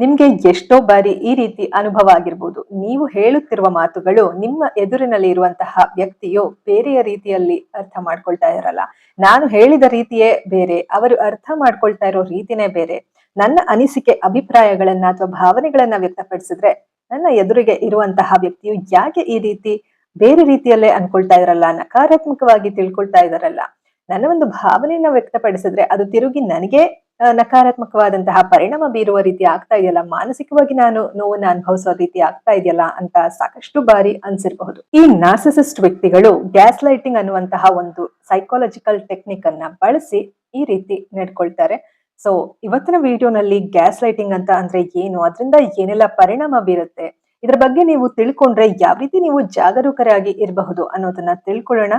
ನಿಮ್ಗೆ ಎಷ್ಟೋ ಬಾರಿ ಈ ರೀತಿ ಅನುಭವ ಆಗಿರ್ಬೋದು. ನೀವು ಹೇಳುತ್ತಿರುವ ಮಾತುಗಳು ನಿಮ್ಮ ಎದುರಿನಲ್ಲಿ ಇರುವಂತಹ ವ್ಯಕ್ತಿಯು ಬೇರೆಯ ರೀತಿಯಲ್ಲಿ ಅರ್ಥ ಮಾಡ್ಕೊಳ್ತಾ ಇರಲ್ಲ. ನಾನು ಹೇಳಿದ ರೀತಿಯೇ ಬೇರೆ, ಅವರು ಅರ್ಥ ಮಾಡ್ಕೊಳ್ತಾ ಇರೋ ರೀತಿನೇ ಬೇರೆ. ನನ್ನ ಅನಿಸಿಕೆ, ಅಭಿಪ್ರಾಯಗಳನ್ನ ಅಥವಾ ಭಾವನೆಗಳನ್ನ ವ್ಯಕ್ತಪಡಿಸಿದ್ರೆ ನನ್ನ ಎದುರಿಗೆ ಇರುವಂತಹ ವ್ಯಕ್ತಿಯು ಯಾಕೆ ಈ ರೀತಿ ಬೇರೆ ರೀತಿಯಲ್ಲೇ ಅನ್ಕೊಳ್ತಾ ಇರಲ್ಲ, ನಕಾರಾತ್ಮಕವಾಗಿ ತಿಳ್ಕೊಳ್ತಾ ಇದಾರಲ್ಲ? ನನ್ನ ಒಂದು ಭಾವನೆಯನ್ನ ವ್ಯಕ್ತಪಡಿಸಿದ್ರೆ ಅದು ತಿರುಗಿ ನನಗೆ ನಕಾರಾತ್ಮಕವಾದಂತಹ ಪರಿಣಾಮ ಬೀರುವ ರೀತಿ ಆಗ್ತಾ ಇದೆಯಲ್ಲ, ಮಾನಸಿಕವಾಗಿ ನಾನು ನೋವನ್ನ ಅನುಭವಿಸೋ ರೀತಿ ಆಗ್ತಾ ಇದೆಯಲ್ಲ ಅಂತ ಸಾಕಷ್ಟು ಬಾರಿ ಅನ್ಸಿರಬಹುದು. ಈ ನಾರ್ಸಿಸಿಸ್ಟ್ ವ್ಯಕ್ತಿಗಳು ಗ್ಯಾಸ್ ಲೈಟಿಂಗ್ ಅನ್ನುವಂತಹ ಒಂದು ಸೈಕಾಲಜಿಕಲ್ ಟೆಕ್ನಿಕ್ ಅನ್ನ ಬಳಸಿ ಈ ರೀತಿ ನಡ್ಕೊಳ್ತಾರೆ. ಸೊ ಇವತ್ತಿನ ವಿಡಿಯೋನಲ್ಲಿ ಗ್ಯಾಸ್ ಲೈಟಿಂಗ್ ಅಂತ ಅಂದ್ರೆ ಏನು, ಅದರಿಂದ ಏನೆಲ್ಲ ಪರಿಣಾಮ ಬೀರುತ್ತೆ, ಇದ್ರ ಬಗ್ಗೆ ನೀವು ತಿಳ್ಕೊಂಡ್ರೆ ಯಾವ ರೀತಿ ನೀವು ಜಾಗರೂಕರಾಗಿ ಇರಬಹುದು ಅನ್ನೋದನ್ನ ತಿಳ್ಕೊಳ್ಳೋಣ.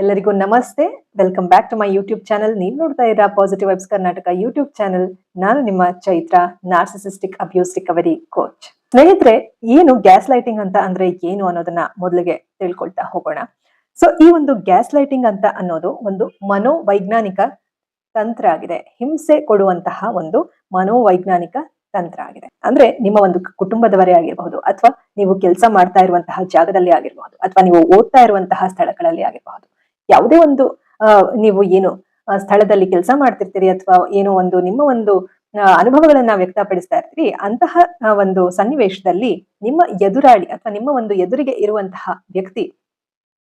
ಎಲ್ಲರಿಗೂ ನಮಸ್ತೆ. Welcome back to my YouTube channel ನೀವು ನೋಡ್ತಾ ಇರೋ positive vibes Karnataka YouTube channel ನಾನು ನಿಮ್ಮ Chaitra narcissistic abuse recovery coach ಸ್ನೇಹಿತರೆ, ಏನು ಗ್ಯಾಸ್ ಲೈಟಿಂಗ್ ಅಂತ ಅಂದ್ರೆ ಏನು ಅನ್ನೋದನ್ನ ಮೊದಲಿಗೆ ತಿಳ್ಕೊಳ್ತಾ ಹೋಗೋಣ. ಸೊ ಈ ಒಂದು ಗ್ಯಾಸ್ ಲೈಟಿಂಗ್ ಅಂತ ಅನ್ನೋದು ಒಂದು ಮನೋವೈಜ್ಞಾನಿಕ ತಂತ್ರ ಆಗಿದೆ. ಹಿಂಸೆ ಕೊಡುವಂತಹ ಒಂದು ಮನೋವೈಜ್ಞಾನಿಕ ತಂತ್ರ ಆಗಿದೆ. ಅಂದ್ರೆ ನಿಮ್ಮ ಒಂದು ಕುಟುಂಬದವರೇ ಆಗಿರಬಹುದು ಅಥವಾ ನೀವು ಕೆಲಸ ಮಾಡ್ತಾ ಇರುವಂತಹ ಜಾಗದಲ್ಲಿ ಆಗಿರಬಹುದು ಅಥವಾ ನೀವು ಓದ್ತಾ ಇರುವಂತಹ ಸ್ಥಳಗಳಲ್ಲಿ ಆಗಿರಬಹುದು. ಯಾವುದೇ ಒಂದು ನೀವು ಏನು ಸ್ಥಳದಲ್ಲಿ ಕೆಲಸ ಮಾಡ್ತಿರ್ತೀರಿ ಅಥವಾ ಏನೋ ಒಂದು ನಿಮ್ಮ ಒಂದು ಅನುಭವಗಳನ್ನ ವ್ಯಕ್ತಪಡಿಸ್ತಾ ಇರ್ತೀರಿ, ಅಂತಹ ಒಂದು ಸನ್ನಿವೇಶದಲ್ಲಿ ನಿಮ್ಮ ಎದುರಾಳಿ ಅಥವಾ ನಿಮ್ಮ ಒಂದು ಎದುರಿಗೆ ಇರುವಂತಹ ವ್ಯಕ್ತಿ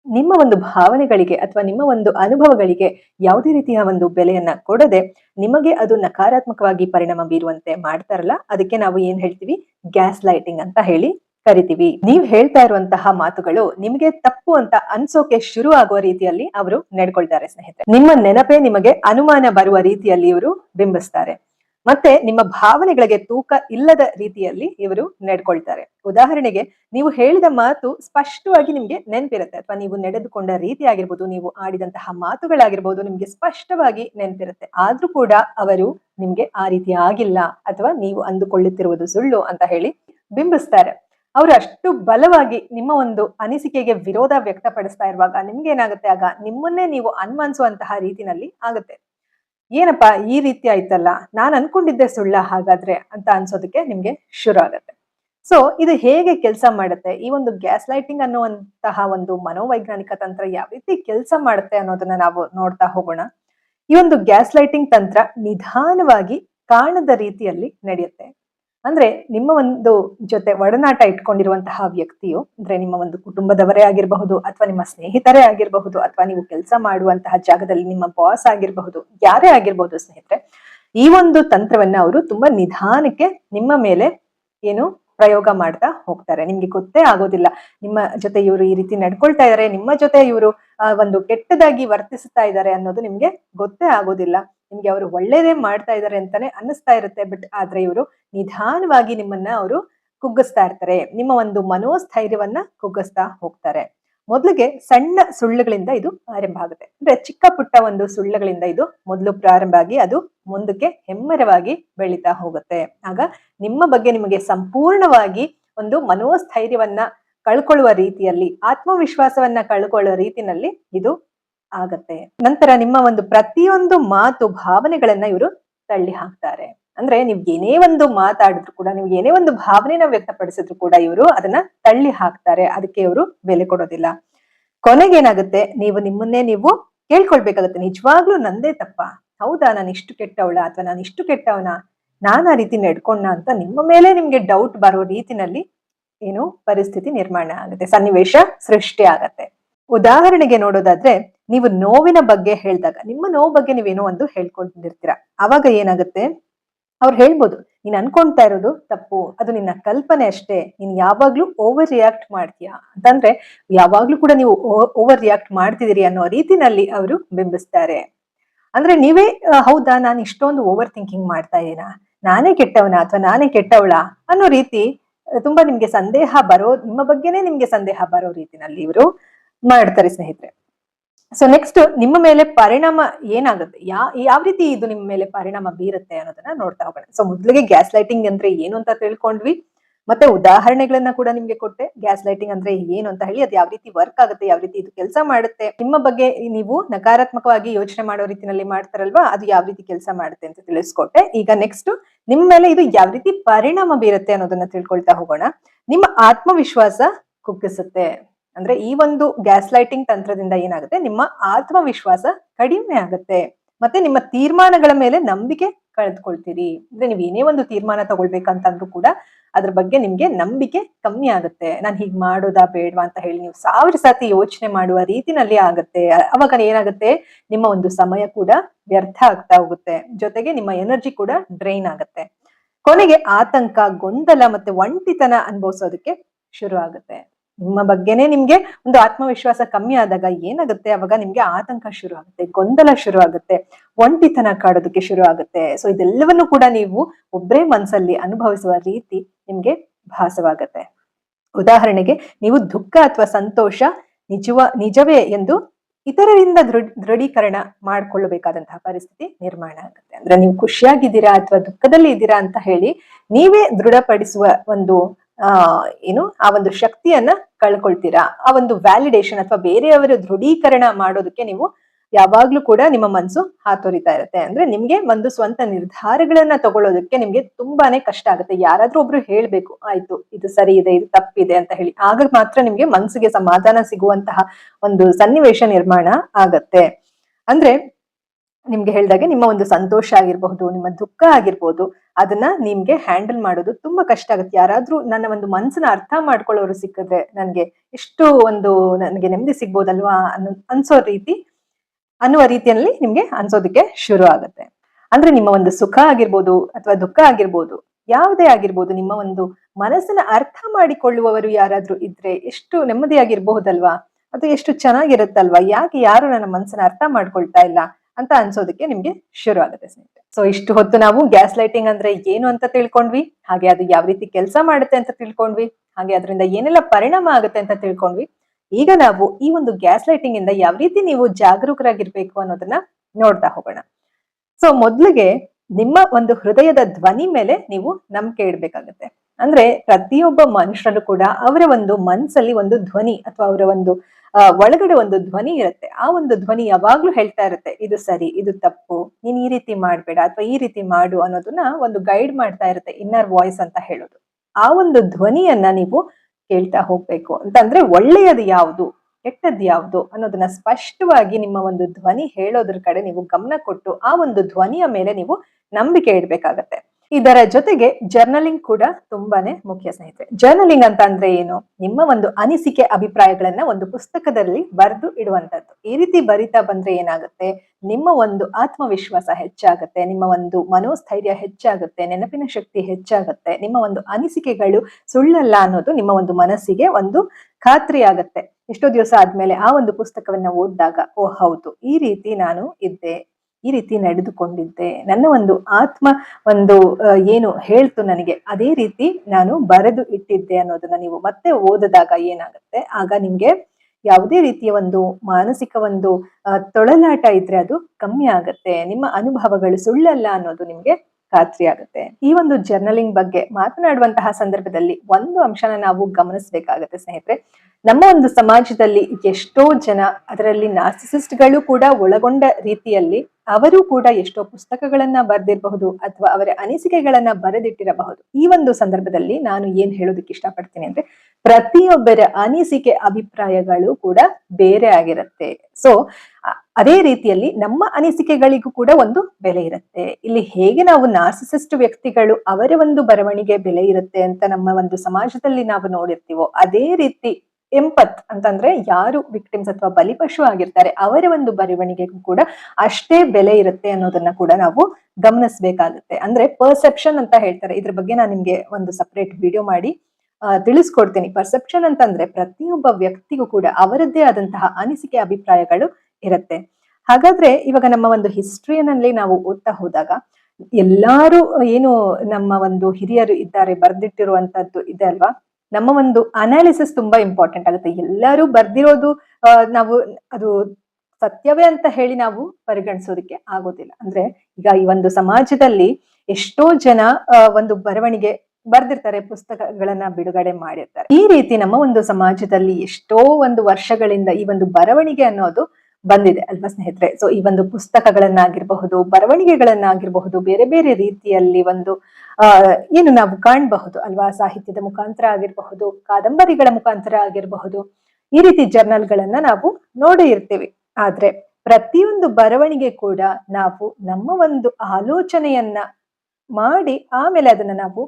ನಿಮ್ಮ ಒಂದು ಭಾವನೆಗಳಿಗೆ ಅಥವಾ ನಿಮ್ಮ ಒಂದು ಅನುಭವಗಳಿಗೆ ಯಾವುದೇ ರೀತಿಯ ಒಂದು ಬೆಲೆಯನ್ನ ಕೊಡದೆ ನಿಮಗೆ ಅದು ನಕಾರಾತ್ಮಕವಾಗಿ ಪರಿಣಾಮ ಬೀರುವಂತೆ ಮಾಡ್ತಾರಲ್ಲ, ಅದಕ್ಕೆ ನಾವು ಏನ್ ಹೇಳ್ತೀವಿ? ಗ್ಯಾಸ್ ಲೈಟಿಂಗ್ ಅಂತ ಹೇಳಿ ಕರಿತೀವಿ. ನೀವ್ ಹೇಳ್ತಾ ಇರುವಂತಹ ಮಾತುಗಳು ನಿಮಗೆ ತಪ್ಪು ಅಂತ ಅನ್ಸೋಕೆ ಶುರು ಆಗುವ ರೀತಿಯಲ್ಲಿ ಅವರು ನಡ್ಕೊಳ್ತಾರೆ ಸ್ನೇಹಿತರೆ. ನಿಮ್ಮ ನೆನಪೇ ನಿಮಗೆ ಅನುಮಾನ ಬರುವ ರೀತಿಯಲ್ಲಿ ಇವರು ಬಿಂಬಿಸ್ತಾರೆ. ಮತ್ತೆ ನಿಮ್ಮ ಭಾವನೆಗಳಿಗೆ ತೂಕ ಇಲ್ಲದ ರೀತಿಯಲ್ಲಿ ಇವರು ನಡ್ಕೊಳ್ತಾರೆ. ಉದಾಹರಣೆಗೆ ನೀವು ಹೇಳಿದ ಮಾತು ಸ್ಪಷ್ಟವಾಗಿ ನಿಮ್ಗೆ ನೆನಪಿರುತ್ತೆ. ಅಥವಾ ನೀವು ನಡೆದುಕೊಂಡ ರೀತಿ ಆಗಿರ್ಬೋದು, ನೀವು ಆಡಿದಂತಹ ಮಾತುಗಳಾಗಿರ್ಬೋದು ನಿಮ್ಗೆ ಸ್ಪಷ್ಟವಾಗಿ ನೆನಪಿರುತ್ತೆ. ಆದ್ರೂ ಕೂಡ ಅವರು ನಿಮ್ಗೆ ಆ ರೀತಿ ಆಗಿಲ್ಲ ಅಥವಾ ನೀವು ಅಂದುಕೊಳ್ಳುತ್ತಿರುವುದು ಸುಳ್ಳು ಅಂತ ಹೇಳಿ ಬಿಂಬಿಸ್ತಾರೆ. ಅವರು ಅಷ್ಟು ಬಲವಾಗಿ ನಿಮ್ಮ ಒಂದು ಅನಿಸಿಕೆಗೆ ವಿರೋಧ ವ್ಯಕ್ತಪಡಿಸ್ತಾ ಇರುವಾಗ ನಿಮ್ಗೆ ಏನಾಗುತ್ತೆ? ಆಗ ನಿಮ್ಮನ್ನೇ ನೀವು ಅನ್ಮಾನಿಸುವಂತಹ ರೀತಿನಲ್ಲಿ ಆಗುತ್ತೆ. ಏನಪ್ಪಾ, ಈ ರೀತಿ ಆಯ್ತಲ್ಲ? ನಾನು ಅನ್ಕೊಂಡಿದ್ದೆ ಸುಳ್ಳ ಹಾಗಾದ್ರೆ ಅಂತ ಅನ್ಸೋದಕ್ಕೆ ನಿಮ್ಗೆ ಶುರು ಆಗತ್ತೆ. ಸೊ ಇದು ಹೇಗೆ ಕೆಲಸ ಮಾಡುತ್ತೆ? ಈ ಒಂದು ಗ್ಯಾಸ್ ಲೈಟಿಂಗ್ ಅನ್ನುವಂತಹ ಒಂದು ಮನೋವೈಜ್ಞಾನಿಕ ತಂತ್ರ ಯಾವ ರೀತಿ ಕೆಲಸ ಮಾಡುತ್ತೆ ಅನ್ನೋದನ್ನ ನಾವು ನೋಡ್ತಾ ಹೋಗೋಣ. ಈ ಒಂದು ಗ್ಯಾಸ್ ಲೈಟಿಂಗ್ ತಂತ್ರ ನಿಧಾನವಾಗಿ ಕಾಣದ ರೀತಿಯಲ್ಲಿ ನಡೆಯುತ್ತೆ. ಅಂದ್ರೆ ನಿಮ್ಮ ಒಂದು ಜೊತೆ ಒಡನಾಟ ಇಟ್ಕೊಂಡಿರುವಂತಹ ವ್ಯಕ್ತಿಯು, ಅಂದ್ರೆ ನಿಮ್ಮ ಒಂದು ಕುಟುಂಬದವರೇ ಆಗಿರಬಹುದು ಅಥವಾ ನಿಮ್ಮ ಸ್ನೇಹಿತರೇ ಆಗಿರಬಹುದು ಅಥವಾ ನೀವು ಕೆಲಸ ಮಾಡುವಂತಹ ಜಾಗದಲ್ಲಿ ನಿಮ್ಮ ಬಾಸ್ ಆಗಿರಬಹುದು, ಯಾರೇ ಆಗಿರಬಹುದು ಸ್ನೇಹಿತರೆ, ಈ ಒಂದು ತಂತ್ರವನ್ನ ಅವರು ತುಂಬಾ ನಿಧಾನಕ್ಕೆ ನಿಮ್ಮ ಮೇಲೆ ಏನು ಪ್ರಯೋಗ ಮಾಡ್ತಾ ಹೋಗ್ತಾರೆ. ನಿಮ್ಗೆ ಗೊತ್ತೇ ಆಗೋದಿಲ್ಲ. ನಿಮ್ಮ ಜೊತೆ ಇವರು ಈ ರೀತಿ ನಡ್ಕೊಳ್ತಾ ಇದ್ದಾರೆ ನಿಮ್ಮ ಜೊತೆ ಇವರು ಒಂದು ಕೆಟ್ಟದಾಗಿ ವರ್ತಿಸ್ತಾ ಇದ್ದಾರೆ ಅನ್ನೋದು ನಿಮ್ಗೆ ಗೊತ್ತೇ ಆಗೋದಿಲ್ಲ. ನಿಮ್ಗೆ ಅವರು ಒಳ್ಳೇದೇ ಮಾಡ್ತಾ ಇದ್ದಾರೆ ಅಂತಾನೆ ಅನ್ನಿಸ್ತಾ ಇರುತ್ತೆ. ಬಟ್ ಆದ್ರೆ ಇವರು ನಿಧಾನವಾಗಿ ನಿಮ್ಮನ್ನ ಅವರು ಕುಗ್ಗಿಸ್ತಾ ಇರ್ತಾರೆ. ನಿಮ್ಮ ಒಂದು ಮನೋಸ್ಥೈರ್ಯವನ್ನ ಕುಗ್ಗಿಸ್ತಾ ಹೋಗ್ತಾರೆ. ಮೊದಲಿಗೆ ಸಣ್ಣ ಸುಳ್ಳುಗಳಿಂದ ಇದು ಆರಂಭ ಆಗುತ್ತೆ. ಅಂದ್ರೆ ಚಿಕ್ಕ ಪುಟ್ಟ ಒಂದು ಸುಳ್ಳುಗಳಿಂದ ಇದು ಮೊದಲು ಪ್ರಾರಂಭ ಆಗಿ ಅದು ಮುಂದಕ್ಕೆ ಹೆಮ್ಮರವಾಗಿ ಬೆಳೀತಾ ಹೋಗುತ್ತೆ. ಆಗ ನಿಮ್ಮ ಬಗ್ಗೆ ನಿಮಗೆ ಸಂಪೂರ್ಣವಾಗಿ ಒಂದು ಮನೋಸ್ಥೈರ್ಯವನ್ನ ಕಳ್ಕೊಳ್ಳುವ ರೀತಿಯಲ್ಲಿ, ಆತ್ಮವಿಶ್ವಾಸವನ್ನ ಕಳ್ಕೊಳ್ಳುವ ರೀತಿನಲ್ಲಿ ಇದು ಆಗತ್ತೆ. ನಂತರ ನಿಮ್ಮ ಒಂದು ಪ್ರತಿಯೊಂದು ಮಾತು, ಭಾವನೆಗಳನ್ನ ಇವರು ತಳ್ಳಿ ಹಾಕ್ತಾರೆ. ಅಂದ್ರೆ ನೀವು ಏನೇ ಒಂದು ಮಾತಾಡಿದ್ರು ಕೂಡ ನೀವು ಏನೇ ಒಂದು ಭಾವನೆನ ವ್ಯಕ್ತಪಡಿಸಿದ್ರು ಕೂಡ ಇವರು ಅದನ್ನ ತಳ್ಳಿ ಹಾಕ್ತಾರೆ. ಅದಕ್ಕೆ ಇವರು ಬೆಲೆ ಕೊಡೋದಿಲ್ಲ. ಕೊನೆಗೇನಾಗುತ್ತೆ ನೀವು ನಿಮ್ಮನ್ನೇ ನೀವು ಕೇಳ್ಕೊಳ್ಬೇಕಾಗತ್ತೆ. ನಿಜವಾಗ್ಲೂ ನಂದೇ ತಪ್ಪ. ಹೌದಾ? ನಾನು ಇಷ್ಟು ಕೆಟ್ಟವಳ ಅಥವಾ ನಾನು ಇಷ್ಟು ಕೆಟ್ಟವನ? ನಾನು ಆ ರೀತಿ ನಡ್ಕೊಂಡ ಅಂತ ನಿಮ್ಮ ಮೇಲೆ ನಿಮ್ಗೆ ಡೌಟ್ ಬರೋ ರೀತಿನಲ್ಲಿ ಏನು ಪರಿಸ್ಥಿತಿ ನಿರ್ಮಾಣ ಆಗುತ್ತೆ. ಸನ್ನಿವೇಶ ಸೃಷ್ಟಿ ಆಗತ್ತೆ. ಉದಾಹರಣೆಗೆ ನೋಡೋದಾದ್ರೆ, ನೀವು ನೋವಿನ ಬಗ್ಗೆ ಹೇಳಿದಾಗ, ನಿಮ್ಮ ನೋವು ಬಗ್ಗೆ ನೀವೇನೋ ಒಂದು ಹೇಳ್ಕೊಂಡಿರ್ತೀರ. ಅವಾಗ ಏನಾಗುತ್ತೆ? ಅವ್ರು ಹೇಳ್ಬೋದು, ನೀನ್ ಅನ್ಕೊಂತಾ ಇರೋದು ತಪ್ಪು, ಅದು ನಿನ್ನ ಕಲ್ಪನೆ ಅಷ್ಟೇ, ನೀನ್ ಯಾವಾಗ್ಲೂ ಓವರ್ ರಿಯಾಕ್ಟ್ ಮಾಡ್ತೀಯಾ. ಅಂತಂದ್ರೆ, ಯಾವಾಗ್ಲೂ ಕೂಡ ನೀವು ಓವರ್ ರಿಯಾಕ್ಟ್ ಮಾಡ್ತಿದ್ದೀರಿ ಅನ್ನೋ ರೀತಿನಲ್ಲಿ ಅವರು ಬಿಂಬಿಸ್ತಾರೆ. ಅಂದ್ರೆ ನೀವೇ ಹೌದಾ, ನಾನು ಇಷ್ಟೊಂದು ಓವರ್ ಥಿಂಕಿಂಗ್ ಮಾಡ್ತಾ ಇದ್ದೀನಾ ನಾನೇ ಕೆಟ್ಟವನ ಅಥವಾ ನಾನೇ ಕೆಟ್ಟವಳ? ಅನ್ನೋ ರೀತಿ, ತುಂಬಾ ನಿಮ್ಗೆ ಸಂದೇಹ ಬರೋ, ನಿಮ್ಮ ಬಗ್ಗೆನೇ ನಿಮ್ಗೆ ಸಂದೇಹ ಬರೋ ರೀತಿನಲ್ಲಿ ಇವರು ಮಾಡ್ತಾರೆ ಸ್ನೇಹಿತರೆ. ಸೊ ನೆಕ್ಸ್ಟ್ ನಿಮ್ಮ ಮೇಲೆ ಪರಿಣಾಮ ಏನಾಗುತ್ತೆ? ಯಾ, ಯಾವ ರೀತಿ ಇದು ನಿಮ್ಮ ಮೇಲೆ ಪರಿಣಾಮ ಬೀರುತ್ತೆ ಅನ್ನೋದನ್ನ ನೋಡ್ತಾ ಹೋಗೋಣ. ಸೊ ಮೊದಲಿಗೆ ಗ್ಯಾಸ್ ಲೈಟಿಂಗ್ ಅಂದ್ರೆ ಏನು ಅಂತ ತಿಳ್ಕೊಂಡ್ವಿ. ಮತ್ತೆ ಉದಾಹರಣೆಗಳನ್ನ ಕೂಡ ನಿಮ್ಗೆ ಕೊಟ್ಟೆ. ಗ್ಯಾಸ್ ಲೈಟಿಂಗ್ ಅಂದ್ರೆ ಏನು ಅಂತ ಹೇಳಿ ಅದು ಯಾವ ರೀತಿ ವರ್ಕ್ ಆಗುತ್ತೆ, ಯಾವ ರೀತಿ ಇದು ಕೆಲಸ ಮಾಡುತ್ತೆ. ನಿಮ್ಮ ಬಗ್ಗೆ ನೀವು ನಕಾರಾತ್ಮಕವಾಗಿ ಯೋಚನೆ ಮಾಡೋ ರೀತಿನಲ್ಲಿ ಮಾಡ್ತಾರಲ್ವಾ? ಅದು ಯಾವ ರೀತಿ ಕೆಲಸ ಮಾಡುತ್ತೆ ಅಂತ ತಿಳಿಸ್ಕೊಟ್ಟೆ. ಈಗ ನೆಕ್ಸ್ಟ್ ನಿಮ್ಮ ಮೇಲೆ ಇದು ಯಾವ ರೀತಿ ಪರಿಣಾಮ ಬೀರುತ್ತೆ ಅನ್ನೋದನ್ನ ತಿಳ್ಕೊಳ್ತಾ ಹೋಗೋಣ. ನಿಮ್ಮ ಆತ್ಮವಿಶ್ವಾಸ ಕುಗ್ಗಿಸುತ್ತೆ. ಅಂದ್ರೆ ಈ ಒಂದು ಗ್ಯಾಸ್ ಲೈಟಿಂಗ್ ತಂತ್ರದಿಂದ ಏನಾಗುತ್ತೆ? ನಿಮ್ಮ ಆತ್ಮವಿಶ್ವಾಸ ಕಡಿಮೆ ಆಗುತ್ತೆ. ಮತ್ತೆ ನಿಮ್ಮ ತೀರ್ಮಾನಗಳ ಮೇಲೆ ನಂಬಿಕೆ ಕಳೆದುಕೊಳ್ತೀರಿ. ಅಂದ್ರೆ ನೀವು ಏನೇ ಒಂದು ತೀರ್ಮಾನ ತಗೊಳ್ಬೇಕಂತಂದ್ರೂ ಕೂಡ ಅದ್ರ ಬಗ್ಗೆ ನಿಮ್ಗೆ ನಂಬಿಕೆ ಕಮ್ಮಿ ಆಗುತ್ತೆ. ನಾನು ಹೀಗ್ ಮಾಡೋದಾ ಬೇಡವಾ ಅಂತ ಹೇಳಿ ನೀವು ಸಾವಿರ ಸಾತಿ ಯೋಚನೆ ಮಾಡುವ ರೀತಿನಲ್ಲಿ ಆಗುತ್ತೆ. ಅವಾಗ ಏನಾಗುತ್ತೆ? ನಿಮ್ಮ ಒಂದು ಸಮಯ ಕೂಡ ವ್ಯರ್ಥ ಆಗ್ತಾ ಹೋಗುತ್ತೆ. ಜೊತೆಗೆ ನಿಮ್ಮ ಎನರ್ಜಿ ಕೂಡ ಡ್ರೈನ್ ಆಗುತ್ತೆ. ಕೊನೆಗೆ ಆತಂಕ, ಗೊಂದಲ ಮತ್ತೆ ಒಂಟಿತನ ಅನುಭವಿಸೋದಕ್ಕೆ ಶುರು ಆಗುತ್ತೆ ನಿಮ್ಮ ಬಗ್ಗೆನೇ ನಿಮ್ಗೆ ಒಂದು ಆತ್ಮವಿಶ್ವಾಸ ಕಮ್ಮಿ ಆದಾಗ ಏನಾಗುತ್ತೆ? ಅವಾಗ ನಿಮ್ಗೆ ಆತಂಕ ಶುರು ಆಗುತ್ತೆ, ಗೊಂದಲ ಶುರು ಆಗುತ್ತೆ, ಒಂಟಿತನ ಕಾಡೋದಕ್ಕೆ ಶುರು ಆಗುತ್ತೆ. ಸೊ ಇದೆಲ್ಲವನ್ನು ಕೂಡ ನೀವು ಒಬ್ಬರೇ ಮನಸ್ಸಲ್ಲಿ ಅನುಭವಿಸುವ ರೀತಿ ನಿಮ್ಗೆ ಭಾಸವಾಗತ್ತೆ. ಉದಾಹರಣೆಗೆ, ನೀವು ದುಃಖ ಅಥವಾ ಸಂತೋಷ ನಿಜವ, ನಿಜವೇ ಎಂದು ಇತರರಿಂದ ದೃಢ ದೃಢೀಕರಣ ಮಾಡ್ಕೊಳ್ಳಬೇಕಾದಂತಹ ಪರಿಸ್ಥಿತಿ ನಿರ್ಮಾಣ ಆಗುತ್ತೆ. ಅಂದ್ರೆ ನೀವು ಖುಷಿಯಾಗಿದ್ದೀರಾ ಅಥವಾ ದುಃಖದಲ್ಲಿ ಇದ್ದೀರಾ ಅಂತ ಹೇಳಿ ನೀವೇ ದೃಢಪಡಿಸುವ ಒಂದು ಏನು, ಆ ಒಂದು ಶಕ್ತಿಯನ್ನ ಕಳ್ಕೊಳ್ತೀರಾ? ಆ ಒಂದು ವ್ಯಾಲಿಡೇಷನ್ ಅಥವಾ ಬೇರೆಯವರ ದೃಢೀಕರಣ ಮಾಡೋದಕ್ಕೆ ನೀವು ಯಾವಾಗ್ಲೂ ಕೂಡ ನಿಮ್ಮ ಮನಸ್ಸು ಹಾತೊರಿತಾ ಇರುತ್ತೆ. ಅಂದ್ರೆ ನಿಮ್ಗೆ ಒಂದು ಸ್ವಂತ ನಿರ್ಧಾರಗಳನ್ನ ತಗೊಳ್ಳೋದಕ್ಕೆ ನಿಮ್ಗೆ ತುಂಬಾನೇ ಕಷ್ಟ ಆಗುತ್ತೆ. ಯಾರಾದ್ರೂ ಒಬ್ರು ಹೇಳ್ಬೇಕು, ಆಯ್ತು, ಇದು ಸರಿ ಇದೆ, ಇದು ತಪ್ಪಿದೆ ಅಂತ ಹೇಳಿ. ಆಗ ಮಾತ್ರ ನಿಮ್ಗೆ ಮನಸ್ಸಿಗೆ ಸಮಾಧಾನ ಸಿಗುವಂತಹ ಒಂದು ಸನ್ನಿವೇಶ ನಿರ್ಮಾಣ ಆಗತ್ತೆ. ಅಂದ್ರೆ ನಿಮ್ಗೆ ಹೇಳ್ದಾಗೆ ನಿಮ್ಮ ಒಂದು ಸಂತೋಷ ಆಗಿರ್ಬಹುದು, ನಿಮ್ಮ ದುಃಖ ಆಗಿರ್ಬೋದು, ಅದನ್ನ ನಿಮ್ಗೆ ಹ್ಯಾಂಡಲ್ ಮಾಡೋದು ತುಂಬಾ ಕಷ್ಟ ಆಗುತ್ತೆ. ಯಾರಾದ್ರೂ ನನ್ನ ಒಂದು ಮನ್ಸನ್ನ ಅರ್ಥ ಮಾಡ್ಕೊಳ್ಳೋರು ಸಿಕ್ಕಿದ್ರೆ ನನ್ಗೆ ಎಷ್ಟು ಒಂದು ನನಗೆ ನೆಮ್ಮದಿ ಸಿಗ್ಬೋದಲ್ವಾ ಅನ್ನೋ, ಅನ್ಸೋ ರೀತಿ, ಅನ್ನುವ ರೀತಿಯಲ್ಲಿ ನಿಮ್ಗೆ ಅನ್ಸೋದಕ್ಕೆ ಶುರು ಆಗುತ್ತೆ. ಅಂದ್ರೆ ನಿಮ್ಮ ಒಂದು ಸುಖ ಆಗಿರ್ಬೋದು ಅಥವಾ ದುಃಖ ಆಗಿರ್ಬೋದು, ಯಾವುದೇ ಆಗಿರ್ಬೋದು, ನಿಮ್ಮ ಒಂದು ಮನಸ್ಸನ್ನ ಅರ್ಥ ಮಾಡಿಕೊಳ್ಳುವವರು ಯಾರಾದ್ರೂ ಇದ್ರೆ ಎಷ್ಟು ನೆಮ್ಮದಿಯಾಗಿರ್ಬಹುದಲ್ವಾ? ಅದು ಎಷ್ಟು ಚೆನ್ನಾಗಿರುತ್ತಲ್ವಾ? ಯಾಕೆ ಯಾರು ನನ್ನ ಮನಸ್ಸನ್ನ ಅರ್ಥ ಮಾಡ್ಕೊಳ್ತಾ ಇಲ್ಲ? ಅಂತ ಅನ್ಸೋದಕ್ಕೆ ನಿಮ್ಗೆ ಶುರು ಆಗುತ್ತೆ ಸ್ನೇಹಿತರೆ. ಸೊ ಇಷ್ಟು ಹೊತ್ತು ನಾವು ಗ್ಯಾಸ್ ಲೈಟಿಂಗ್ ಅಂದ್ರೆ ಏನು ಅಂತ ತಿಳ್ಕೊಂಡ್ವಿ, ಹಾಗೆ ಅದು ಯಾವ ರೀತಿ ಕೆಲಸ ಮಾಡುತ್ತೆ ಅಂತ ತಿಳ್ಕೊಂಡ್ವಿ, ಹಾಗೆ ಅದರಿಂದ ಏನೆಲ್ಲ ಪರಿಣಾಮ ಆಗುತ್ತೆ ಅಂತ ತಿಳ್ಕೊಂಡ್ವಿ, ಈಗ ನಾವು ಈ ಒಂದು ಗ್ಯಾಸ್ ಲೈಟಿಂಗ್ ಇಂದ ಯಾವ ರೀತಿ ನೀವು ಜಾಗರೂಕರಾಗಿರ್ಬೇಕು ಅನ್ನೋದನ್ನ ನೋಡ್ತಾ ಹೋಗೋಣ. ಸೊ ಮೊದ್ಲಿಗೆ ನಿಮ್ಮ ಒಂದು ಹೃದಯದ ಧ್ವನಿ ಮೇಲೆ ನೀವು ನಂಬಿಕೆ ಇಡ್ಬೇಕಾಗತ್ತೆ. ಅಂದ್ರೆ ಪ್ರತಿಯೊಬ್ಬ ಮನುಷ್ಯರು ಕೂಡ ಅವರ ಒಂದು ಮನ್ಸಲ್ಲಿ ಒಂದು ಧ್ವನಿ ಅಥವಾ ಅವರ ಒಂದು ಒಳಗಡೆ ಒಂದು ಧ್ವನಿ ಇರುತ್ತೆ. ಆ ಒಂದು ಧ್ವನಿ ಯಾವಾಗ್ಲೂ ಹೇಳ್ತಾ ಇರುತ್ತೆ, ಇದು ಸರಿ, ಇದು ತಪ್ಪು, ನೀನ್ ಈ ರೀತಿ ಮಾಡ್ಬೇಡ ಅಥವಾ ಈ ರೀತಿ ಮಾಡು ಅನ್ನೋದನ್ನ ಒಂದು ಗೈಡ್ ಮಾಡ್ತಾ ಇರುತ್ತೆ ಇನ್ನರ್ ವಾಯ್ಸ್ ಅಂತ ಹೇಳೋದು. ಆ ಒಂದು ಧ್ವನಿಯನ್ನ ನೀವು ಕೇಳ್ತಾ ಹೋಗ್ಬೇಕು. ಅಂತಂದ್ರೆ ಒಳ್ಳೆಯದು ಯಾವುದು, ಕೆಟ್ಟದ್ದು ಯಾವುದು ಅನ್ನೋದನ್ನ ಸ್ಪಷ್ಟವಾಗಿ ನಿಮ್ಮ ಒಂದು ಧ್ವನಿ ಹೇಳೋದ್ರ ಕಡೆ ನೀವು ಗಮನ ಕೊಟ್ಟು ಆ ಒಂದು ಧ್ವನಿಯ ಮೇಲೆ ನೀವು ನಂಬಿಕೆ ಇಡ್ಬೇಕಾಗತ್ತೆ. ಇದರ ಜೊತೆಗೆ ಜರ್ನಲಿಂಗ್ ಕೂಡ ತುಂಬಾನೇ ಮುಖ್ಯ ಸ್ನೇಹಿತರೆ. ಜರ್ನಲಿಂಗ್ ಅಂತ ಅಂದ್ರೆ ಏನು? ನಿಮ್ಮ ಒಂದು ಅನಿಸಿಕೆ, ಅಭಿಪ್ರಾಯಗಳನ್ನ ಒಂದು ಪುಸ್ತಕದಲ್ಲಿ ಬರೆದು ಇಡುವಂತದ್ದು. ಈ ರೀತಿ ಬರಿತಾ ಬಂದ್ರೆ ಏನಾಗುತ್ತೆ? ನಿಮ್ಮ ಒಂದು ಆತ್ಮವಿಶ್ವಾಸ ಹೆಚ್ಚಾಗುತ್ತೆ, ನಿಮ್ಮ ಒಂದು ಮನೋಸ್ಥೈರ್ಯ ಹೆಚ್ಚಾಗುತ್ತೆ, ನೆನಪಿನ ಶಕ್ತಿ ಹೆಚ್ಚಾಗುತ್ತೆ, ನಿಮ್ಮ ಒಂದು ಅನಿಸಿಕೆಗಳು ಸುಳ್ಳಲ್ಲ ಅನ್ನೋದು ನಿಮ್ಮ ಒಂದು ಮನಸ್ಸಿಗೆ ಒಂದು ಖಾತ್ರಿ ಆಗತ್ತೆ ಎಷ್ಟೋ ದಿವಸ ಆದ್ಮೇಲೆ ಆ ಒಂದು ಪುಸ್ತಕವನ್ನ ಓದಿದಾಗ ಓ ಹೌದು, ಈ ರೀತಿ ನಾನು ಇದ್ದೆ ಈ ರೀತಿ ನಡೆದುಕೊಂಡಿದ್ದೆ. ನನ್ನ ಒಂದು ಆತ್ಮ ಒಂದು ಏನು ಹೇಳ್ತು ನನಗೆ, ಅದೇ ರೀತಿ ನಾನು ಬರೆದು ಇಟ್ಟಿದ್ದೆ ಅನ್ನೋದನ್ನ ನೀವು ಮತ್ತೆ ಓದಿದಾಗ ಏನಾಗುತ್ತೆ? ಆಗ ನಿಮ್ಗೆ ಯಾವುದೇ ರೀತಿಯ ಒಂದು ಮಾನಸಿಕ ಒಂದು ತೊಳಲಾಟ ಇದ್ರೆ ಅದು ಕಮ್ಮಿ ಆಗುತ್ತೆ. ನಿಮ್ಮ ಅನುಭವಗಳು ಸುಳ್ಳಲ್ಲ ಅನ್ನೋದು ನಿಮ್ಗೆ ಖಾತ್ರಿ ಆಗುತ್ತೆ. ಈ ಒಂದು ಜರ್ನಲಿಂಗ್ ಬಗ್ಗೆ ಮಾತನಾಡುವಂತಹ ಸಂದರ್ಭದಲ್ಲಿ ಒಂದು ಅಂಶನ ನಾವು ಗಮನಿಸಬೇಕಾಗತ್ತೆ ಸ್ನೇಹಿತರೆ. ನಮ್ಮ ಒಂದು ಸಮಾಜದಲ್ಲಿ ಎಷ್ಟೋ ಜನ ಅದರಲ್ಲಿ ನಾರ್ಸಿಸಿಸ್ಟ್ಗಳು ಕೂಡ ಒಳಗೊಂಡ ರೀತಿಯಲ್ಲಿ ಅವರು ಕೂಡ ಎಷ್ಟೋ ಪುಸ್ತಕಗಳನ್ನ ಬರೆದಿರಬಹುದು ಅಥವಾ ಅವರ ಅನಿಸಿಕೆಗಳನ್ನ ಬರೆದಿಟ್ಟಿರಬಹುದು. ಈ ಒಂದು ಸಂದರ್ಭದಲ್ಲಿ ನಾನು ಏನ್ ಹೇಳೋದಕ್ಕೆ ಇಷ್ಟಪಡ್ತೀನಿ ಅಂದ್ರೆ ಪ್ರತಿಯೊಬ್ಬರ ಅನಿಸಿಕೆ ಅಭಿಪ್ರಾಯಗಳು ಕೂಡ ಬೇರೆ ಆಗಿರುತ್ತೆ. ಸೊ ಅದೇ ರೀತಿಯಲ್ಲಿ ನಮ್ಮ ಅನಿಸಿಕೆಗಳಿಗೂ ಕೂಡ ಒಂದು ಬೆಲೆ ಇರುತ್ತೆ. ಇಲ್ಲಿ ಹೇಗೆ ನಾವು ನಾರ್ಸಿಸಿಸ್ಟ್ ವ್ಯಕ್ತಿಗಳು ಅವರ ಒಂದು ಬರವಣಿಗೆ ಬೆಲೆ ಇರುತ್ತೆ ಅಂತ ನಮ್ಮ ಒಂದು ಸಮಾಜದಲ್ಲಿ ನಾವು ನೋಡಿರ್ತೀವೋ ಅದೇ ರೀತಿ ಎಂಪತ್ ಅಂತಂದ್ರೆ ಯಾರು ವಿಕ್ಟಿಮ್ಸ್ ಅಥವಾ ಬಲಿಪಶು ಆಗಿರ್ತಾರೆ, ಅವರ ಒಂದು ಬರವಣಿಗೆಗೂ ಕೂಡ ಅಷ್ಟೇ ಬೆಲೆ ಇರುತ್ತೆ ಅನ್ನೋದನ್ನ ಕೂಡ ನಾವು ಗಮನಿಸಬೇಕಾಗುತ್ತೆ. ಅಂದ್ರೆ ಪರ್ಸೆಪ್ಷನ್ ಅಂತ ಹೇಳ್ತಾರೆ. ಇದ್ರ ಬಗ್ಗೆ ನಾನು ನಿಮ್ಗೆ ಒಂದು ಸಪರೇಟ್ ವಿಡಿಯೋ ಮಾಡಿ ತಿಳಿಸ್ಕೊಡ್ತೀನಿ. ಪರ್ಸೆಪ್ಷನ್ ಅಂತಂದ್ರೆ ಪ್ರತಿಯೊಬ್ಬ ವ್ಯಕ್ತಿಗೂ ಕೂಡ ಅವರದ್ದೇ ಆದಂತಹ ಅನಿಸಿಕೆ, ಅಭಿಪ್ರಾಯಗಳು ಇರುತ್ತೆ. ಹಾಗಾದ್ರೆ ಇವಾಗ ನಮ್ಮ ಒಂದು ಹಿಸ್ಟ್ರಿಯನಲ್ಲಿ ನಾವು ಓದ್ತಾ ಹೋದಾಗ, ಎಲ್ಲಾರು ಏನು ನಮ್ಮ ಒಂದು ಹಿರಿಯರು ಇದ್ದಾರೆ, ಬರ್ದಿಟ್ಟಿರುವಂತದ್ದು ಇದೆ ಅಲ್ವಾ? ನಮ್ಮ ಒಂದು ಅನಾಲಿಸಿಸ್ ತುಂಬಾ ಇಂಪಾರ್ಟೆಂಟ್ ಆಗುತ್ತೆ. ಎಲ್ಲರೂ ಬರ್ದಿರೋದು ನಾವು ಅದು ಸತ್ಯವೇ ಅಂತ ಹೇಳಿ ನಾವು ಪರಿಗಣಿಸೋದಕ್ಕೆ ಆಗೋದಿಲ್ಲ. ಅಂದ್ರೆ ಈಗ ಈ ಒಂದು ಸಮಾಜದಲ್ಲಿ ಎಷ್ಟೋ ಜನ ಒಂದು ಬರವಣಿಗೆ ಬರ್ದಿರ್ತಾರೆ, ಪುಸ್ತಕಗಳನ್ನ ಬಿಡುಗಡೆ ಮಾಡಿರ್ತಾರೆ. ಈ ರೀತಿ ನಮ್ಮ ಒಂದು ಸಮಾಜದಲ್ಲಿ ಎಷ್ಟೋ ಒಂದು ವರ್ಷಗಳಿಂದ ಈ ಒಂದು ಬರವಣಿಗೆ ಅನ್ನೋದು ಬಂದಿದೆ ಅಲ್ವಾ ಸ್ನೇಹಿತರೆ? ಸೊ ಈ ಒಂದು ಪುಸ್ತಕಗಳನ್ನಾಗಿರ್ಬಹುದು, ಬರವಣಿಗೆಗಳನ್ನಾಗಿರಬಹುದು, ಬೇರೆ ಬೇರೆ ರೀತಿಯಲ್ಲಿ ಒಂದು ಏನು ನಾವು ಕಾಣಬಹುದು ಅಲ್ವಾ? ಸಾಹಿತ್ಯದ ಮುಖಾಂತರ ಆಗಿರಬಹುದು, ಕಾದಂಬರಿಗಳ ಮುಖಾಂತರ ಆಗಿರಬಹುದು. ಈ ರೀತಿ ಜರ್ನಲ್ಗಳನ್ನ ನಾವು ನೋಡಿ ಇರ್ತೀವಿ. ಆದ್ರೆ ಪ್ರತಿಯೊಂದು ಬರವಣಿಗೆ ಕೂಡ ನಾವು ನಮ್ಮ ಒಂದು ಆಲೋಚನೆಯನ್ನ ಮಾಡಿ ಆಮೇಲೆ ಅದನ್ನ ನಾವು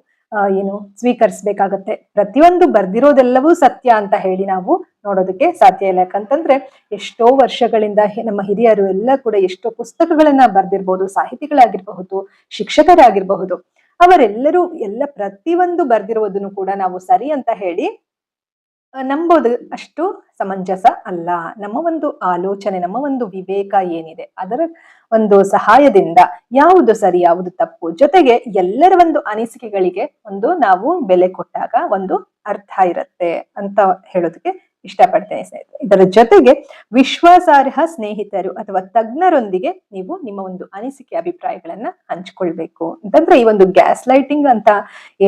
ಏನು ಸ್ವೀಕರಿಸಬೇಕಾಗತ್ತೆ. ಪ್ರತಿಯೊಂದು ಬರ್ದಿರೋದೆಲ್ಲವೂ ಸತ್ಯ ಅಂತ ಹೇಳಿ ನಾವು ನೋಡೋದಕ್ಕೆ ಸಾಧ್ಯ ಇಲ್ಲ. ಯಾಕಂತಂದ್ರೆ ಎಷ್ಟೋ ವರ್ಷಗಳಿಂದ ನಮ್ಮ ಹಿರಿಯರು ಎಲ್ಲ ಕೂಡ ಎಷ್ಟೋ ಪುಸ್ತಕಗಳನ್ನ ಬರ್ದಿರ್ಬೋದು, ಸಾಹಿತಿಗಳಾಗಿರ್ಬಹುದು, ಶಿಕ್ಷಕರಾಗಿರಬಹುದು. ಅವರೆಲ್ಲರೂ ಎಲ್ಲ ಪ್ರತಿಯೊಂದು ಬರ್ದಿರುವುದನ್ನು ಕೂಡ ನಾವು ಸರಿ ಅಂತ ಹೇಳಿ ನಂಬೋದು ಅಷ್ಟು ಸಮಂಜಸ ಅಲ್ಲ. ನಮ್ಮ ಒಂದು ಆಲೋಚನೆ, ನಮ್ಮ ಒಂದು ವಿವೇಕ ಏನಿದೆ, ಅದರ ಒಂದು ಸಹಾಯದಿಂದ ಯಾವುದು ಸರಿ, ಯಾವುದು ತಪ್ಪು, ಜೊತೆಗೆ ಎಲ್ಲರ ಒಂದು ಅನಿಸಿಕೆಗಳಿಗೆ ಒಂದು ನಾವು ಬೆಲೆ ಕೊಟ್ಟಾಗ ಒಂದು ಅರ್ಥ ಇರುತ್ತೆ ಅಂತ ಹೇಳೋದಕ್ಕೆ ಇಷ್ಟಪಡ್ತೇನೆ ಸ್ನೇಹಿತರೆ. ಇದರ ಜೊತೆಗೆ ವಿಶ್ವಾಸಾರ್ಹ ಸ್ನೇಹಿತರು ಅಥವಾ ತಜ್ಞರೊಂದಿಗೆ ನೀವು ನಿಮ್ಮ ಒಂದು ಅನಿಸಿಕೆ, ಅಭಿಪ್ರಾಯಗಳನ್ನ ಹಂಚ್ಕೊಳ್ಬೇಕು. ಅಂತಂದ್ರೆ ಈ ಒಂದು ಗ್ಯಾಸ್ ಲೈಟಿಂಗ್ ಅಂತ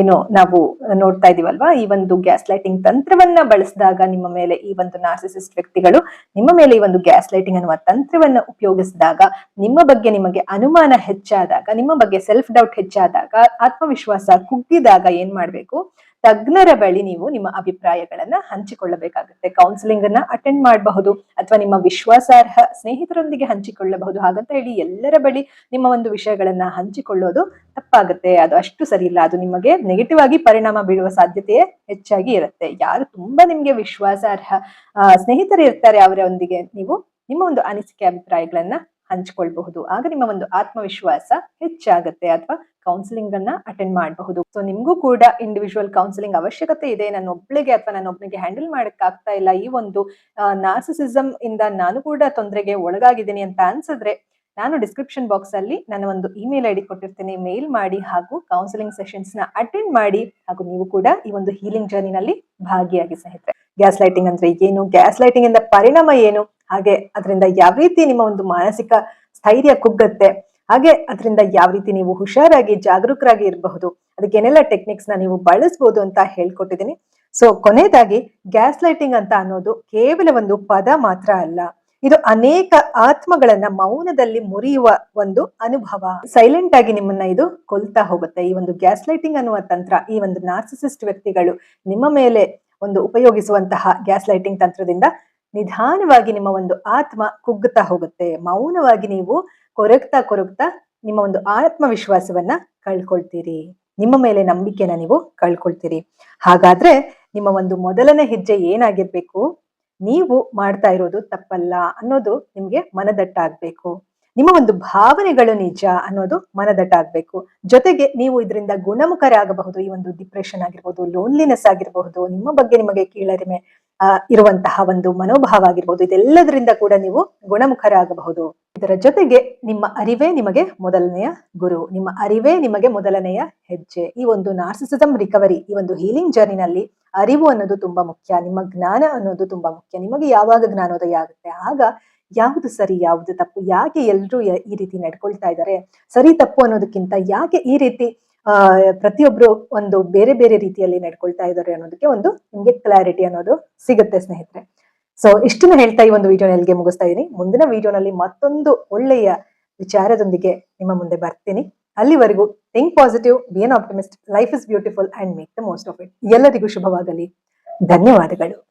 ಏನು ನಾವು ನೋಡ್ತಾ ಇದೀವಲ್ವಾ? ಈ ಒಂದು ಗ್ಯಾಸ್ ಲೈಟಿಂಗ್ ತಂತ್ರವನ್ನ ಬಳಸಿದಾಗ ನಿಮ್ಮ ಮೇಲೆ ಈ ಒಂದು ನಾರ್ಸಿಸಿಸ್ಟ್ ವ್ಯಕ್ತಿಗಳು ನಿಮ್ಮ ಮೇಲೆ ಈ ಒಂದು ಗ್ಯಾಸ್ ಲೈಟಿಂಗ್ ಅನ್ನುವ ತಂತ್ರವನ್ನ ಉಪಯೋಗಿಸಿದಾಗ, ನಿಮ್ಮ ಬಗ್ಗೆ ನಿಮಗೆ ಅನುಮಾನ ಹೆಚ್ಚಾದಾಗ, ನಿಮ್ಮ ಬಗ್ಗೆ ಸೆಲ್ಫ್ ಡೌಟ್ ಹೆಚ್ಚಾದಾಗ, ಆತ್ಮವಿಶ್ವಾಸ ಕುಗ್ಗಿದಾಗ ಏನ್ ಮಾಡ್ಬೇಕು? ತಜ್ಞರ ಬಳಿ ನೀವು ನಿಮ್ಮ ಅಭಿಪ್ರಾಯಗಳನ್ನ ಹಂಚಿಕೊಳ್ಳಬೇಕಾಗುತ್ತೆ. ಕೌನ್ಸಿಲಿಂಗ್ ಅನ್ನ ಅಟೆಂಡ್ ಮಾಡಬಹುದು ಅಥವಾ ನಿಮ್ಮ ವಿಶ್ವಾಸಾರ್ಹ ಸ್ನೇಹಿತರೊಂದಿಗೆ ಹಂಚಿಕೊಳ್ಳಬಹುದು. ಹಾಗಂತ ಹೇಳಿ ಎಲ್ಲರ ಬಳಿ ನಿಮ್ಮ ಒಂದು ವಿಷಯಗಳನ್ನ ಹಂಚಿಕೊಳ್ಳೋದು ತಪ್ಪಾಗುತ್ತೆ. ಅದು ಅಷ್ಟು ಸರಿ ಇಲ್ಲ ಅದು ನಿಮಗೆ ನೆಗೆಟಿವ್ ಆಗಿ ಪರಿಣಾಮ ಬೀಳುವ ಸಾಧ್ಯತೆಯೇ ಹೆಚ್ಚಾಗಿ ಇರುತ್ತೆ. ಯಾರು ತುಂಬಾ ನಿಮ್ಗೆ ವಿಶ್ವಾಸಾರ್ಹ ಸ್ನೇಹಿತರು ಇರ್ತಾರೆ ಅವರೊಂದಿಗೆ ನೀವು ನಿಮ್ಮ ಒಂದು ಅನಿಸಿಕೆ, ಅಭಿಪ್ರಾಯಗಳನ್ನ ಹಂಚ್ಕೊಳ್ಬಹುದು. ಆಗ ನಿಮ್ಮ ಒಂದು ಆತ್ಮವಿಶ್ವಾಸ ಹೆಚ್ಚಾಗುತ್ತೆ ಅಥವಾ ಕೌನ್ಸಿಲಿಂಗ್ ಅನ್ನ ಅಟೆಂಡ್ ಮಾಡಬಹುದು. ಸೊ ನಿಮಗೂ ಕೂಡ ಇಂಡಿವಿಜುವಲ್ ಕೌನ್ಸಿಲಿಂಗ್ ಅವಶ್ಯಕತೆ ಇದೆ. ನಾನು ಒಬ್ಳಿಗೆ ಅಥವಾ ನಾನು ಒಬ್ನಿಗೆ ಹ್ಯಾಂಡಲ್ ಮಾಡಕ್ ಆಗ್ತಾ ಇಲ್ಲ. ಈ ಒಂದು ನಾರ್ಸಿಸಿಸಮ್ ಇಂದ ನಾನು ಕೂಡ ತೊಂದರೆಗೆ ಒಳಗಾಗಿದ್ದೀನಿ ಅಂತ ಅನ್ಸಿದ್ರೆ ನಾನು ಡಿಸ್ಕ್ರಿಪ್ಷನ್ ಬಾಕ್ಸ್ ಅಲ್ಲಿ ನನ್ನ ಒಂದು ಇಮೇಲ್ ಐ ಡಿ ಕೊಟ್ಟಿರ್ತೀನಿ. ಮೇಲ್ ಮಾಡಿ ಹಾಗೂ ಕೌನ್ಸಿಲಿಂಗ್ ಸೆಷನ್ಸ್ನ ಅಟೆಂಡ್ ಮಾಡಿ ಹಾಗೂ ನೀವು ಕೂಡ ಈ ಒಂದು ಹೀಲಿಂಗ್ ಜರ್ನಿನಲ್ಲಿ ಭಾಗಿಯಾಗಿ ಸ್ನೇಹಿತರೆ. ಗ್ಯಾಸ್ ಲೈಟಿಂಗ್ ಅಂದ್ರೆ ಏನು? ಗ್ಯಾಸ್ ಲೈಟಿಂಗ್ ಇಂದ ಪರಿಣಾಮ ಏನು? ಹಾಗೆ ಅದರಿಂದ ಯಾವ ರೀತಿ ನಿಮ್ಮ ಒಂದು ಮಾನಸಿಕ ಸ್ಥೈರ್ಯ ಕುಗ್ಗತ್ತೆ? ಹಾಗೆ ಅದರಿಂದ ಯಾವ ರೀತಿ ನೀವು ಹುಷಾರಾಗಿ, ಜಾಗರೂಕರಾಗಿ ಇರಬಹುದು? ಅದಕ್ಕೇನೆಲ್ಲ ಟೆಕ್ನಿಕ್ಸ್ನ ನೀವು ಬಳಸಬಹುದು ಅಂತ ಹೇಳ್ಕೊಟ್ಟಿದ್ದೀನಿ. ಸೊ ಕೊನೆಯದಾಗಿ ಗ್ಯಾಸ್ ಲೈಟಿಂಗ್ ಅಂತ ಅನ್ನೋದು ಕೇವಲ ಒಂದು ಪದ ಮಾತ್ರ ಅಲ್ಲ. ಇದು ಅನೇಕ ಆತ್ಮಗಳನ್ನ ಮೌನದಲ್ಲಿ ಮುರಿಯುವ ಒಂದು ಅನುಭವ. ಸೈಲೆಂಟ್ ಆಗಿ ನಿಮ್ಮನ್ನ ಇದು ಕೊಲ್ತಾ ಹೋಗುತ್ತೆ. ಈ ಒಂದು ಗ್ಯಾಸ್ ಲೈಟಿಂಗ್ ಅನ್ನುವ ತಂತ್ರ, ಈ ಒಂದು ನಾರ್ಸಿಸಿಸ್ಟ್ ವ್ಯಕ್ತಿಗಳು ನಿಮ್ಮ ಮೇಲೆ ಒಂದು ಉಪಯೋಗಿಸುವಂತಹ ಗ್ಯಾಸ್ ಲೈಟಿಂಗ್ ತಂತ್ರದಿಂದ ನಿಧಾನವಾಗಿ ನಿಮ್ಮ ಒಂದು ಆತ್ಮ ಕುಗ್ಗುತ್ತಾ ಹೋಗುತ್ತೆ. ಮೌನವಾಗಿ ನೀವು ಕೊರಗ್ತಾ ಕೊರಗ್ತಾ ನಿಮ್ಮ ಒಂದು ಆತ್ಮವಿಶ್ವಾಸವನ್ನ ಕಳ್ಕೊಳ್ತೀರಿ. ನಿಮ್ಮ ಮೇಲೆ ನಂಬಿಕೆನ ನೀವು ಕಳ್ಕೊಳ್ತೀರಿ. ಹಾಗಾದ್ರೆ ನಿಮ್ಮ ಒಂದು ಮೊದಲನೇ ಹೆಜ್ಜೆ ಏನಾಗಿರ್ಬೇಕು? ನೀವು ಮಾಡ್ತಾ ಇರೋದು ತಪ್ಪಲ್ಲ ಅನ್ನೋದು ನಿಮ್ಗೆ ಮನದಟ್ಟಾಗ್ಬೇಕು. ನಿಮ್ಮ ಒಂದು ಭಾವನೆಗಳು ನಿಜ ಅನ್ನೋದು ಮನದಟ್ಟಾಗಬೇಕು ಜೊತೆಗೆ ನೀವು ಇದರಿಂದ ಗುಣಮುಖರಾಗಬಹುದು, ಈ ಒಂದು ಡಿಪ್ರೆಷನ್ ಆಗಿರ್ಬೋದು ಲೋನ್ಲಿನೆಸ್ ಆಗಿರಬಹುದು, ನಿಮ್ಮ ಬಗ್ಗೆ ನಿಮಗೆ ಕೀಳರಿಮೆ ಇರುವಂತಹ ಒಂದು ಮನೋಭಾವ ಆಗಿರ್ಬೋದು, ಇದೆಲ್ಲದರಿಂದ ಕೂಡ ನೀವು ಗುಣಮುಖರಾಗಬಹುದು. ಇದರ ಜೊತೆಗೆ ನಿಮ್ಮ ಅರಿವೇ ನಿಮಗೆ ಮೊದಲನೆಯ ಗುರು, ನಿಮ್ಮ ಅರಿವೇ ನಿಮಗೆ ಮೊದಲನೆಯ ಹೆಜ್ಜೆ. ಈ ಒಂದು ನಾರ್ಸಿಸಿಸಮ್ ರಿಕವರಿ ಈ ಒಂದು ಹೀಲಿಂಗ್ ಜರ್ನಿನಲ್ಲಿ ಅರಿವು ಅನ್ನೋದು ತುಂಬಾ ಮುಖ್ಯ, ನಿಮ್ಮ ಜ್ಞಾನ ಅನ್ನೋದು ತುಂಬಾ ಮುಖ್ಯ, ನಿಮಗೆ ಯಾವಾಗ ಜ್ಞಾನೋದಯ ಆಗುತ್ತೆ, ಆಗ ಯಾವುದು ಸರಿ, ಯಾವುದು ತಪ್ಪು? ಯಾಕೆ ಎಲ್ಲರೂ ಈ ರೀತಿ ನಡ್ಕೊಳ್ತಾ ಇದ್ದಾರೆ ಸರಿ, ತಪ್ಪು ಅನ್ನೋದಕ್ಕಿಂತ ಯಾಕೆ ಈ ರೀತಿ, ಆ, ಪ್ರತಿಯೊಬ್ರು ಒಂದು ಬೇರೆ ಬೇರೆ ರೀತಿಯಲ್ಲಿ ನಡ್ಕೊಳ್ತಾ ಇದ್ದಾರೆ ಅನ್ನೋದಕ್ಕೆ ಒಂದು ನಿಮ್ಗೆ ಕ್ಲಾರಿಟಿ ಅನ್ನೋದು ಸಿಗುತ್ತೆ ಸ್ನೇಹಿತರೆ. ಸೊ ಇಷ್ಟನ್ನ ಹೇಳ್ತಾ ಈ ಒಂದು ವಿಡಿಯೋ ಎಲ್ಲಿಗೆ ಮುಗಿಸ್ತಾ ಇದೀನಿ. ಮುಂದಿನ ವಿಡಿಯೋನಲ್ಲಿ ಮತ್ತೊಂದು ಒಳ್ಳೆಯ ವಿಚಾರದೊಂದಿಗೆ ನಿಮ್ಮ ಮುಂದೆ ಬರ್ತೀನಿ. ಅಲ್ಲಿವರೆಗೂ think positive be an optimist life is beautiful and make the most of it ಎಲ್ಲರಿಗೂ ಶುಭವಾಗಲಿ. ಧನ್ಯವಾದಗಳು.